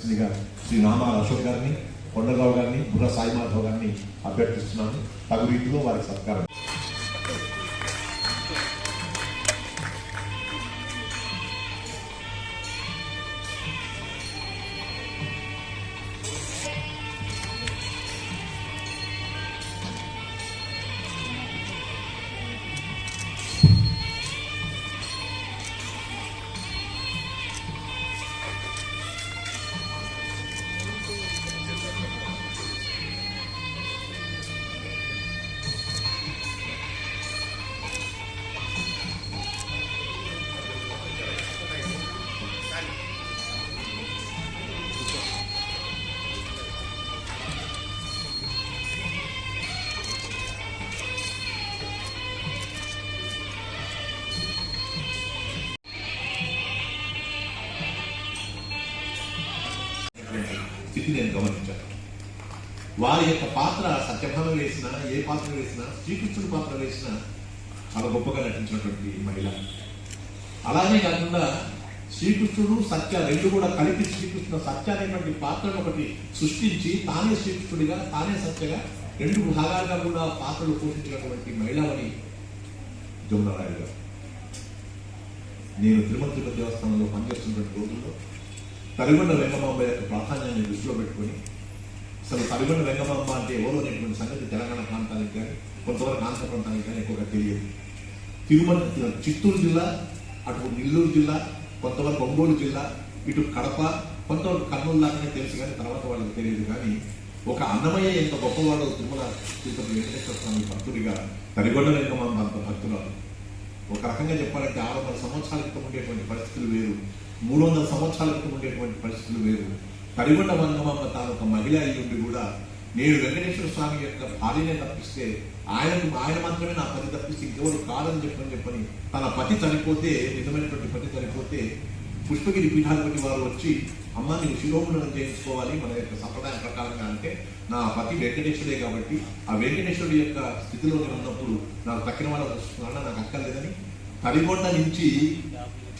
శ్రీగా శ్రీ నామాల అశోక్ గారిని కొండరావు గారిని బుర్ర సాయిమాధవ్ గారిని అభ్యర్థిస్తున్నాను. తగు రీతిలో వారికి సత్కారం. నేను గమనించాను. వారి యొక్క పాత్ర సత్యభామ వేసిన ఏ పాత్ర వేసినా శ్రీకృష్ణుడి పాత్ర వేసినా చాలా గొప్పగా నటించినటువంటి మహిళ. అలానే కాకుండా శ్రీకృష్ణుడు సత్య రెండు కూడా కలిపి శ్రీకృష్ణ సత్య అనేటువంటి పాత్రను ఒకటి సృష్టించి తానే శ్రీకృష్ణుడిగా తానే సత్యగా రెండు భాగాలుగా కూడా పాత్రలు పోషించినటువంటి మహిళవని జమునరాయుడు గారు. నేను తిరుమల తిరుపతి దేవస్థానంలో పనిచేస్తున్నటువంటి రోజుల్లో తరిగొండ వెంగమాంబ యొక్క ప్రాధాన్యాన్ని దృష్టిలో పెట్టుకుని అసలు తరిగొండ వెంగమాంబ అంటే ఎవరో అనేటువంటి సంగతి తెలంగాణ ప్రాంతానికి కానీ కొంతవరకు ఆంధ్ర ప్రాంతానికి కానీ ఎక్కువగా తెలియదు. తిరుమల చిత్తూరు జిల్లా అటు నెల్లూరు జిల్లా కొంతవరకు ఒంగోలు జిల్లా ఇటు కడప కొంతవరకు కర్నూలు దాకానే తెలుసు కానీ తర్వాత వాళ్ళకి తెలియదు. కానీ ఒక అన్నమయ్య ఎంత గొప్పవాడు తిరుమల తిరుపతి వెంకటేశ్వర స్వామి భక్తుడిగా తరిగొండ వెంగమాంబ అంత భక్తురాలు. ఒక రకంగా చెప్పాలంటే ఆరు వందల సంవత్సరాల క్రితం ఉండేటువంటి పరిస్థితులు వేరు. మూడు వందల సంవత్సరాల క్రితం ఉండేటువంటి పరిస్థితులు వేరు. కడిగొండ మంగమమ్మ తాను ఒక మహిళ అయి ఉండి కూడా నేను వెంకటేశ్వర స్వామి యొక్క భార్యనే తప్పిస్తే ఆయన ఆయన మాత్రమే నా పతి తప్పిస్తే ఇంకెవరు కాదని చెప్పని చెప్పని తన పతి చనిపోతే నిజమైనటువంటి పతి చనిపోతే పుష్పగిరి పీఠాధిపతి వారు వచ్చి అమ్మ నీవు చేయించుకోవాలి మన యొక్క సంప్రదాయం ప్రకారంగా అంటే నా పతి వెంకటేశ్వరుడే కాబట్టి ఆ వెంకటేశ్వరుడి యొక్క స్థితిలో ఉన్నప్పుడు నాకు తక్కిన వాళ్ళ స్మరణ నాకు అక్కర్లేదని తడిగొండ నుంచి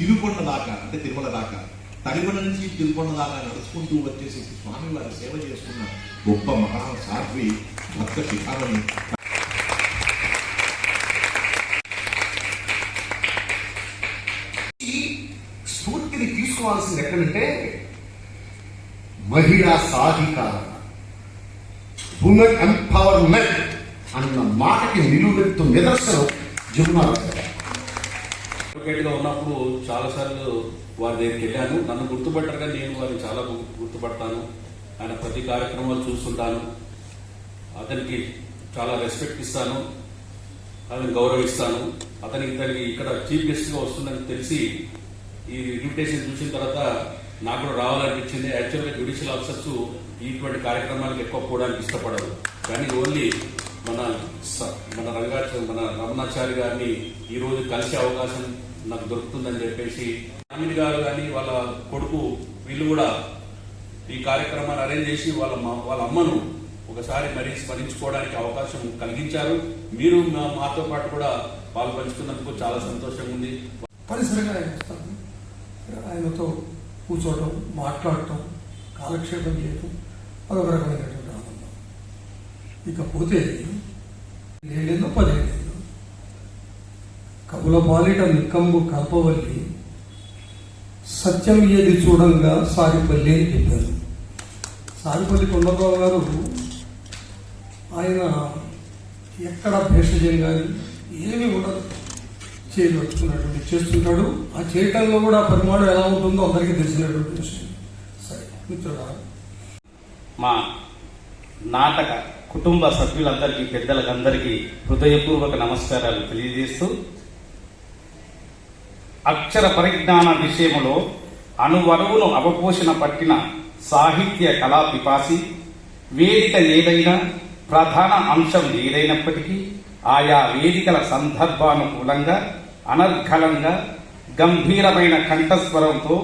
తిరుకొండ దాకా అంటే తిరుమల దాకా తడిమల నుంచి తిరుకొండ దాకా నడుచుకుంటూ వచ్చేసి స్వామి వారి సేవ చేసుకున్న గొప్ప మహా సాధ్వి భక్త శిఖామణి. ఈ స్ఫూర్తిని తీసుకోవాల్సింది ఎక్కడంటే మహిళా సాధికారత. ఉమెన్ ఎంపవర్మెంట్ అన్న మాటకి నిలువెత్తు నిదర్శనం జమునా. అడ్వకేట్ ఉన్నప్పుడు చాలాసార్లు వారి దగ్గరికి వెళ్ళాను. నన్ను గుర్తుపట్టరుగా నేను వారిని చాలా గుర్తుపడతాను. ఆయన ప్రతి కార్యక్రమాలు చూస్తుంటాను. అతనికి చాలా రెస్పెక్ట్ ఇస్తాను. అతను గౌరవిస్తాను. అతనికి తనకి ఇక్కడ చీఫ్ గెస్ట్గా వస్తుందని తెలిసి ఈ ఇన్విటేషన్ చూసిన తర్వాత నాకు కూడా రావాలనిపించింది. యాక్చువల్గా జ్యుడిషియల్ ఆఫీసర్స్ ఇటువంటి కార్యక్రమాలకు ఎక్కువ పోవడానికి ఇష్టపడరు. కానీ ఓన్లీ మన స- మన రంగాచారి మన రమణాచారి గారిని ఈరోజు కలిసే అవకాశం నాకు దొరుకుతుందని చెప్పేసి అమిన్ గారు కానీ వాళ్ళ కొడుకు వీళ్ళు కూడా ఈ కార్యక్రమాన్ని అరేంజ్ చేసి వాళ్ళ వాళ్ళ అమ్మను ఒకసారి మరీ స్మరించుకోవడానికి అవకాశం కలిగించారు. మీరు మాతో పాటు కూడా పాలు పంచుకున్నందుకు చాలా సంతోషంగా ఉంది. పరిసరంగా ఆయనతో కూర్చోవడం మాట్లాడటం కాలక్షేపం చేయటం అదొక రకమైనటువంటి ఆనందం. ఇకపోతే ఏడేళ్ళు పదిహేను కమలపాలిట నిక్కంబు కల్పవల్లి సత్యం ఏది చూడంగా సారిపల్లి అని చెప్పారు. సారిపల్లి కొండరావు గారు ఆయన ఎక్కడ భేషజం కానీ ఏమీ కూడా చేయగలుగుతున్నటువంటి చేస్తుంటాడు. ఆ చేయటంలో కూడా ఆ పరిమాణం ఎలా ఉంటుందో అందరికీ తెలిసినటువంటి విషయం. సరే మిత్రుడా మా నాటక కుటుంబ సభ్యులందరికీ పెద్దలకందరికీ హృదయపూర్వక నమస్కారాలు తెలియజేస్తూ అక్షర పరిజ్ఞాన విషయములో అణువణువును అవపోషణ పట్టిన సాహిత్య కళా పిపాసి వేదిక ఏదైనా ప్రధాన అంశం ఏదైనప్పటికీ ఆయా వేదికల సందర్భానుకూలంగా అనర్ఘలంగా గంభీరమైన కంఠస్వరంతో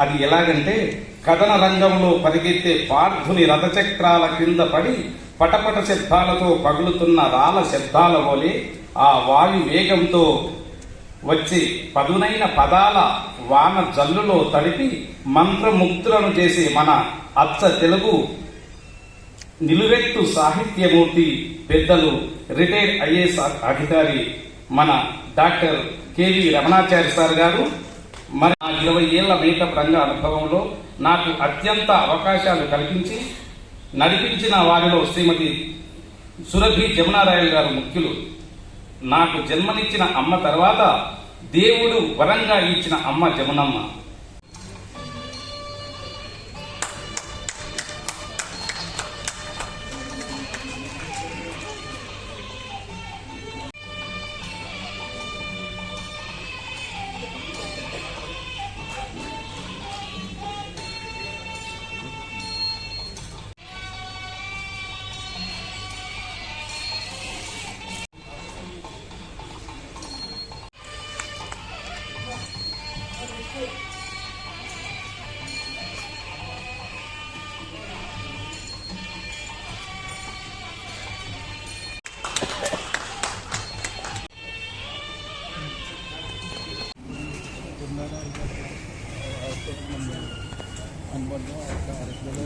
అది ఎలాగంటే కథన రంగంలో పరిగెత్తే పార్థుని రథచక్రాల క్రింద పడి పటపట శబ్దాలతో పగులుతున్న రాల శబ్దాల వలె ఆ వాయు వేగంతో వచ్చి పదునైన పదాల వాన జల్లులో తడిపి మంత్రముగ్ధులను చేసే మన అచ్చ తెలుగు నిలువెత్తు సాహిత్యమూర్తి పెద్దలు రిటైర్డ్ ఐఏఎస్ అధికారి మన డాక్టర్ కెవి రమణాచారి సార్ గారు. మరి నా ఇరవై ఏళ్ళ మేకప్ రంగ అనుభవంలో నాకు అత్యంత అవకాశాలు కల్పించి నడిపించిన వారిలో శ్రీమతి సురభి జమునారాయణ గారు ముఖ్యులు. నాకు జన్మనిచ్చిన అమ్మ తర్వాత దేవుడు వరంగా ఇచ్చిన అమ్మ జమునమ్మ.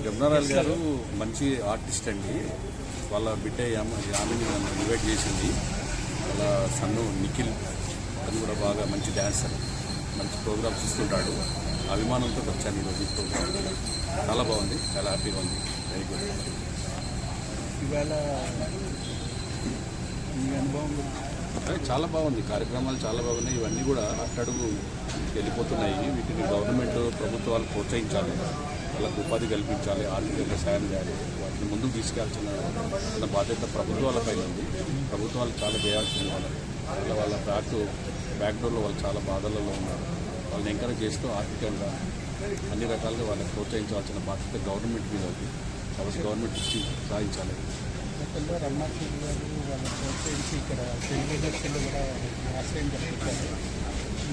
జమునారాయణ గారు మంచి ఆర్టిస్ట్ అండి. వాళ్ళ బిడ్డ యామ- యామిని నన్ను ఇన్వైట్ చేసింది. వాళ్ళ సన్ను నిఖిల్. అతను కూడా బాగా మంచి డ్యాన్సర్ మంచి ప్రోగ్రామ్స్ ఇస్తుంటాడు అభిమానంతో వచ్చాను ఈరోజు ప్రోగ్రామ్. చాలా బాగుంది. చాలా హ్యాపీగా ఉంది. వెరీ గుడ్ ఇవాళ మీ అనుభవం చాలా బాగుంది. కార్యక్రమాలు చాలా బాగున్నాయి. ఇవన్నీ కూడా అట్టడుగు వెళ్ళిపోతున్నాయి. వీటిని గవర్నమెంట్ ప్రభుత్వాలు ప్రోత్సహించాలి. వాళ్ళకు ఉపాధి కల్పించాలి. ఆర్థికంగా సాయం చేయాలి. వాటిని ముందుకు తీసుకెళ్ళాల్సిన వాళ్ళ బాధ్యత ప్రభుత్వాలపై ఉంది. ప్రభుత్వాలు చాలా చేయాల్సింది వాళ్ళకి. వాళ్ళ వాళ్ళ బ్యాక్ బ్యాక్డోర్లో వాళ్ళు చాలా బాధలలో ఉన్నారు. వాళ్ళని ఎంకరేజ్ చేస్తూ ఆర్థికంగా అన్ని రకాలుగా వాళ్ళని ప్రోత్సహించాల్సిన బాధ్యత గవర్నమెంట్ మీద ఉంది. కాబట్టి గవర్నమెంట్ దృష్టి సాధించాలి వాళ్ళ ప్రోత్సహించి ఇక్కడ తెలుగుదర్శన్లో కూడా ఆశ్రయం కల్పించారు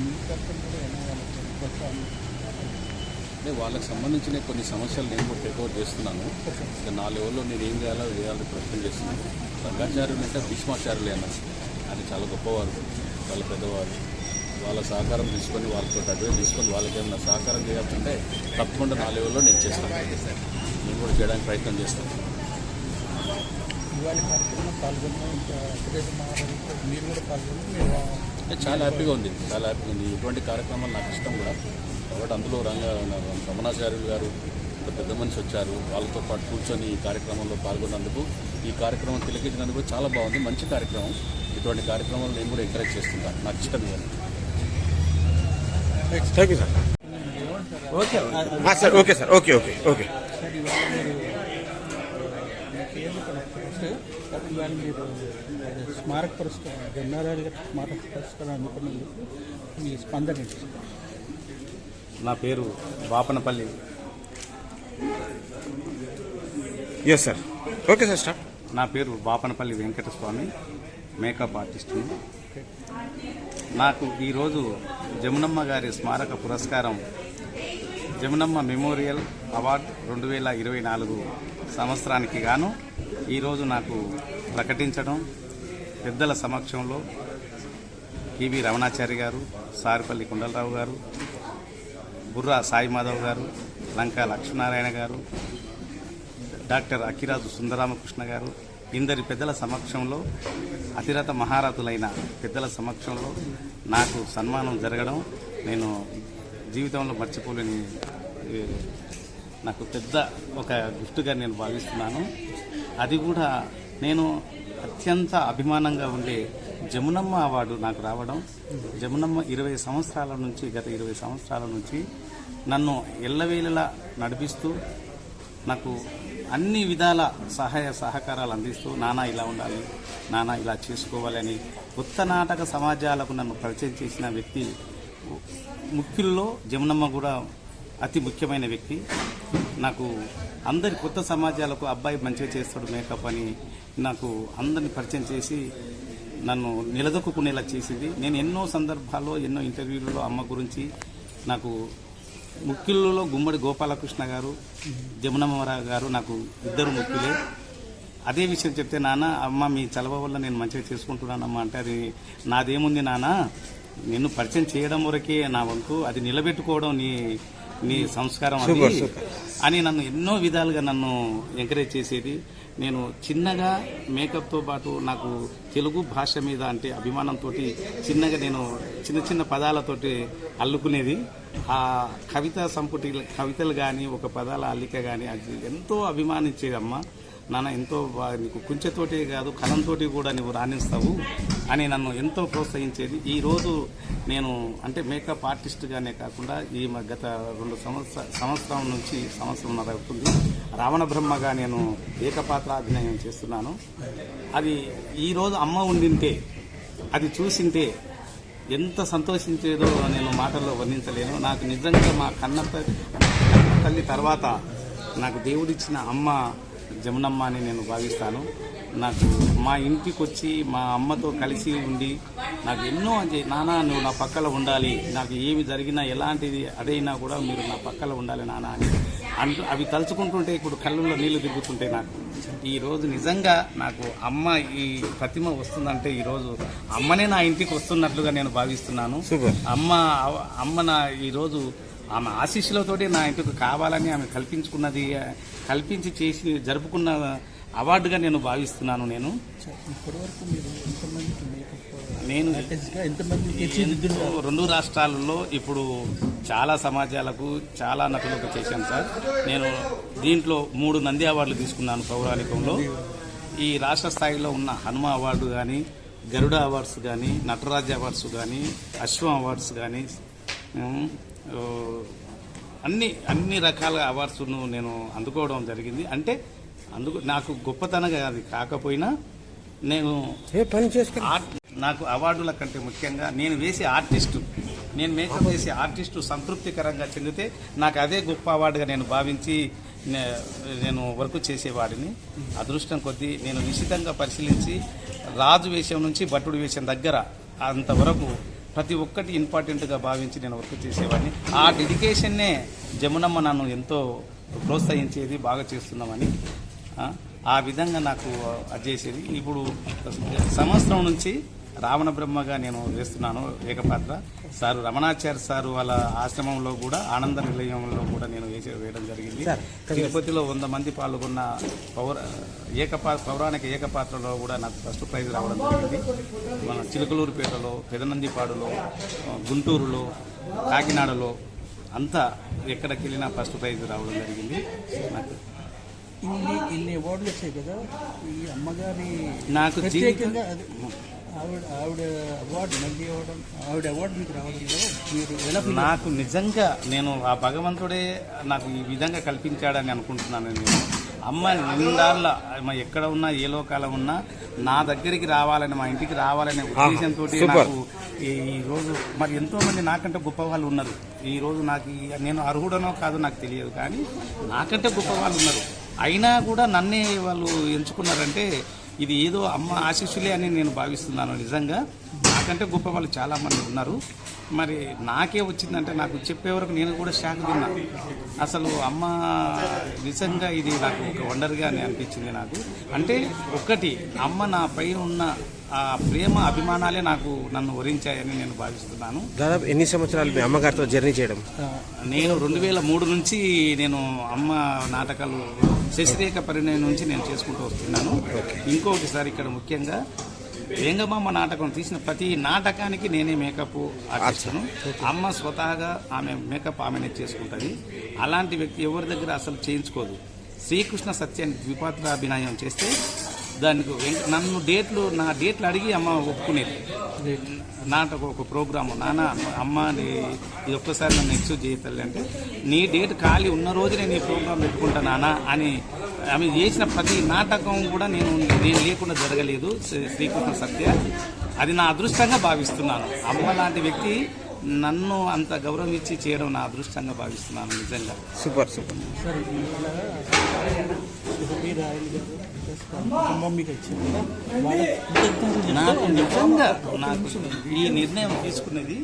మీ తరఫున కూడా ఏమైనా వాళ్ళకి ప్రోత్సాహం అంటే వాళ్ళకి సంబంధించిన కొన్ని సమస్యలు నేను కూడా టేక్అవుట్ చేస్తున్నాను. ఇక నా లెవెల్లో నేను ఏం చేయాలో చేయాలని ప్రయత్నం చేస్తున్నాను. రంగాచార్యులు అంటే భీష్మాచార్యులే అన్నారు ఆయన చాలా గొప్పవారు చాలా పెద్దవారు. వాళ్ళ సహకారం తీసుకొని వాళ్ళతో అడ్వైస్ తీసుకొని వాళ్ళకి ఏమైనా సహకారం చేయాలంటే తప్పకుండా నా లెవెల్లో నేను చేస్తాను. నేను కూడా చేయడానికి ప్రయత్నం చేస్తాను. పాల్గొన్న ఇంకా సురేష్ మహారాజుతో మీరు కూడా పాల్గొని మీరు అంటే చాలా హ్యాపీగా ఉంది చాలా హ్యాపీగా ఉంది. ఇటువంటి కార్యక్రమాలు నాకు ఇష్టం కూడా. కాబట్టి అందులో రంగ రమణాచార్యులు గారు ఇంత పెద్ద మనిషి వచ్చారు. వాళ్ళతో పాటు కూర్చొని ఈ కార్యక్రమంలో పాల్గొన్నందుకు ఈ కార్యక్రమం తిలకించినందుకు చాలా బాగుంది. మంచి కార్యక్రమం. ఇటువంటి కార్యక్రమాలు నేను కూడా ఎంకరేజ్ చేస్తుంటాను. నాకు ఇష్టం thank you sir okay sir okay okay okay ఇవాళ మీరు మీ పేరు ఇక్కడ ఫస్ట్ మీరు స్మారక పురస్కారం గన్నారాయణ గారి స్మారక పురస్కారం అందుకున్నందుకు మీ స్పందన? నా పేరు Bapanapalli. Yes sir okay sir start నా పేరు బాపనపల్లి వెంకటస్వామి మేకప్ ఆర్టిస్ట్ని నాకు ఈరోజు జమునమ్మ గారి స్మారక పురస్కారం జమునమ్మ మెమోరియల్ అవార్డ్ రెండు వేల ఇరవై నాలుగు సంవత్సరానికి గాను ఈరోజు నాకు ప్రకటించడం పెద్దల సమక్షంలో కివి రమణాచారి గారు సారిపల్లి కుండలరావు గారు బుర్రా సాయి మాధవ్ గారు లంకా లక్ష్మీనారాయణ గారు డాక్టర్ అఖిరాజు సుందరామకృష్ణ గారు ఇందరి పెద్దల సమక్షంలో అతిరథ మహారథులైన పెద్దల సమక్షంలో నాకు సన్మానం జరగడం నేను జీవితంలో మర్చిపోలేని నాకు పెద్ద ఒక గిఫ్ట్గా నేను భావిస్తున్నాను. అది కూడా నేను అత్యంత అభిమానంగా ఉండే జమునమ్మ అవార్డు నాకు రావడం. జమునమ్మ ఇరవై సంవత్సరాల నుంచి గత ఇరవై సంవత్సరాల నుంచి నన్ను ఎల్లవేళలా నడిపిస్తూ నాకు అన్ని విధాల సహాయ సహకారాలు అందిస్తూ నానా ఇలా ఉండాలి నానా ఇలా చేసుకోవాలని కొత్త నాటక సమాజాలకు నన్ను పరిచయం చేసిన వ్యక్తి ముఖ్యుల్లో జమునమ్మ కూడా అతి ముఖ్యమైన వ్యక్తి. నాకు అందరి కొత్త సమాజాలకు అబ్బాయి మంచిగా చేస్తాడు మేకప్ అని నాకు అందరిని పరిచయం చేసి నన్ను నిలదొక్కునేలా చేసింది. నేను ఎన్నో సందర్భాల్లో ఎన్నో ఇంటర్వ్యూలలో అమ్మ గురించి నాకు ముఖ్యులలో గుమ్మడి గోపాలకృష్ణ గారు జమునమ్మరావు గారు నాకు ఇద్దరు ముఖ్యులే అదే విషయం చెప్తే నాన్న అమ్మ మీ చలవ వల్ల నేను మంచిగా చేసుకుంటున్నానమ్మా. అంటే అది నాదేముంది నాన్న? నిన్ను పరిచయం చేయడం వరకే నా వంతు. అది నిలబెట్టుకోవడం నీ నీ సంస్కారం అది అని నన్ను ఎన్నో విధాలుగా నన్ను ఎంకరేజ్ చేసేది. నేను చిన్నగా మేకప్తో పాటు నాకు తెలుగు భాష మీద అంటే అభిమానంతో చిన్నగా నేను చిన్న చిన్న పదాలతోటి అల్లుకునేది. ఆ కవిత సంపుటి కవితలు కానీ ఒక పదాల అల్లిక కానీ అది ఎంతో అభిమానించేది అమ్మ నాన్న ఎంతో నీకు కుంచెతోటి కాదు కలంతోటి కూడా నువ్వు రాణిస్తావు అని నన్ను ఎంతో ప్రోత్సహించేది. ఈరోజు నేను అంటే మేకప్ ఆర్టిస్ట్గానే కాకుండా ఈ గత రెండు సంవత్సర సంవత్సరం నుంచి సంవత్సరంన్నర అవుతుంది. రావణ బ్రహ్మగా నేను ఏకపాత్ర అభినయం చేస్తున్నాను. అది ఈరోజు అమ్మ ఉండింటే అది చూసింటే ఎంత సంతోషించేదో నేను మాటల్లో వర్ణించలేను. నాకు నిజంగా మా కన్న తల్లి తర్వాత నాకు దేవుడిచ్చిన అమ్మ జమునమ్మ అని నేను భావిస్తాను. నాకు మా ఇంటికి వచ్చి మా అమ్మతో కలిసి ఉండి నాకు ఎన్నో అంటే నాన్న నువ్వు నా పక్కల ఉండాలి. నాకు ఏమి జరిగినా ఎలాంటిది అదైనా కూడా మీరు నా పక్కల ఉండాలి నాన్న అని అంటూ అవి తలుచుకుంటుంటే ఇప్పుడు కళ్ళల్లో నీళ్ళు దిగుతుంటాయి నాకు. ఈ రోజు నిజంగా నాకు అమ్మ ఈ ప్రతిమ వస్తుందంటే ఈ రోజు అమ్మనే నా ఇంటికి వస్తున్నట్లుగా నేను భావిస్తున్నాను. అమ్మ అమ్మ నా ఈ రోజు ఆమె ఆశీస్సులతోటి నా ఇంటికి కావాలని ఆమె కల్పించుకున్నది కల్పించి చేసి జరుపుకున్న అవార్డుగా నేను భావిస్తున్నాను నేను. నేను రెండు రాష్ట్రాలలో ఇప్పుడు చాలా సమాజాలకు చాలా నటులకు చేశాను సార్. నేను దీంట్లో మూడు నంది అవార్డులు తీసుకున్నాను పౌరాణికంలో. ఈ రాష్ట్ర స్థాయిలో ఉన్న హనుమ అవార్డు కానీ గరుడ అవార్డ్స్ కానీ నటరాజ అవార్డ్స్ కానీ అశ్వం అవార్డ్స్ కానీ అన్ని అన్ని రకాల అవార్డ్స్ను నేను అందుకోవడం జరిగింది. అంటే అందుకు నాకు గొప్పతనంగా అది కాకపోయినా నేను పని నాకు అవార్డుల కంటే ముఖ్యంగా నేను వేసే ఆర్టిస్టు నేను మేకప్ వేసే ఆర్టిస్టు సంతృప్తికరంగా చెందితే నాకు అదే గొప్ప అవార్డుగా నేను భావించి నేను వర్క్ చేసేవాడిని. అదృష్టం కొద్దీ నేను నిశ్చితంగా పరిశీలించి రాజు వేషం నుంచి భట్టుడు వేషం దగ్గర అంతవరకు ప్రతి ఒక్కటి ఇంపార్టెంట్గా భావించి నేను వర్క్ చేసేవాడిని. ఆ డెడికేషన్నే జమునమ్మ నన్ను ఎంతో ప్రోత్సహించేది బాగా చేస్తున్నామని ఆ, విధంగా నాకు అది చేసేది. ఇప్పుడు సంవత్సరం నుంచి రావణ బ్రహ్మగా నేను వేస్తున్నాను ఏకపాత్ర. సారు రమణాచార్య సారు వాళ్ళ ఆశ్రమంలో కూడా ఆనంద నిలయంలో కూడా నేను వేసే వేయడం జరిగింది. తిరుపతిలో వంద మంది పాల్గొన్న పౌర ఏకపా పౌరాణిక ఏకపాత్రలో కూడా నాకు ఫస్ట్ ప్రైజ్ రావడం జరిగింది. మన చిలుకలూరుపేటలో పెదనందిపాడులో గుంటూరులో కాకినాడలో అంతా ఎక్కడికి వెళ్ళినా ఫస్ట్ ప్రైజ్ రావడం జరిగింది. నాకు ఇన్ని ఇన్ని అవార్డులు వచ్చాయి కదా ఈ అమ్మగారి నాకు ప్రత్యేకంగా ఆవిడ ఆవిడ అవార్డు మళ్ళీ ఆవిడ అవార్డు మీకు రావడంలో మీరు ఎలా నాకు నిజంగా నేను ఆ భగవంతుడే నాకు ఈ విధంగా కల్పించాడని అనుకుంటున్నాను నేను. అమ్మ నిండాళ్ళ ఎక్కడ ఉన్నా ఏ లోకాల ఉన్నా నా దగ్గరికి రావాలని మా ఇంటికి రావాలనే ఉద్దేశంతో నాకు ఈ ఈ రోజు మరి ఎంతో మంది నాకంటే గొప్ప వాళ్ళు ఉన్నారు. ఈ రోజు నాకు నేను అర్హుడనో కాదో నాకు తెలియదు కానీ నాకంటే గొప్ప వాళ్ళు ఉన్నారు. అయినా కూడా నన్నే వాళ్ళు ఎంచుకున్నారంటే ఇది ఏదో అమ్మ ఆశీస్సులే అని నేను భావిస్తున్నాను నిజంగా. నాకంటే గొప్ప వాళ్ళు చాలా మంది ఉన్నారు. మరి నాకే వచ్చిందంటే నాకు చెప్పే వరకు నేను కూడా షాక్ తిన్నా. అసలు అమ్మ నిజంగా ఇది నాకు ఒక వండర్గా అని అనిపించింది నాకు. అంటే ఒకటి అమ్మ నా పైన ఉన్న ఆ ప్రేమ అభిమానాలే నాకు నన్ను వరించాయని నేను భావిస్తున్నాను. దాదాపు ఎన్ని సంవత్సరాలు మీ అమ్మగారితో జర్నీ చేయడం? నేను రెండు వేల మూడు నుంచి నేను అమ్మ నాటకాలు శశిరేఖ పరిణయం నుంచి నేను చేసుకుంటూ వస్తున్నాను. ఇంకొకటి సార్ ఇక్కడ ముఖ్యంగా వేంగమామ నాటకం తీసిన ప్రతి నాటకానికి నేనే మేకప్ ఆర్టిస్ట్ను అమ్మ స్వతహాగా ఆమె మేకప్ ఆమెనే చేసుకుంటుంది. అలాంటి వ్యక్తి ఎవరి దగ్గర అసలు చేయించుకోదు. శ్రీకృష్ణ సత్యాన్ని ద్విపాత్రాభినయం చేస్తే దానికి నన్ను డేట్లు నా డేట్లు అడిగి అమ్మ ఒప్పుకునేది. నాటక ఒక ప్రోగ్రాము. నాన్న అమ్మ ఇది ఒక్కసారి నన్ను ఎక్స్క్యూజ్ చేయతల్లి అంటే నీ డేట్ ఖాళీ ఉన్న రోజు నేను ఈ ప్రోగ్రాం పెట్టుకుంటా నాన్న అని ఆమె చేసిన ప్రతి నాటకం కూడా నేను నేను లేకుండా జరగలేదు శ్రీ- శ్రీకృష్ణ సత్య. అది నా అదృష్టంగా భావిస్తున్నాను. అమ్మ లాంటి వ్యక్తి నన్ను అంత గౌరవం ఇచ్చి చేయడం నా అదృష్టంగా భావిస్తున్నాను నిజంగా. Super super. నాకు నిజంగా నాకు ఈ నిర్ణయం తీసుకున్నది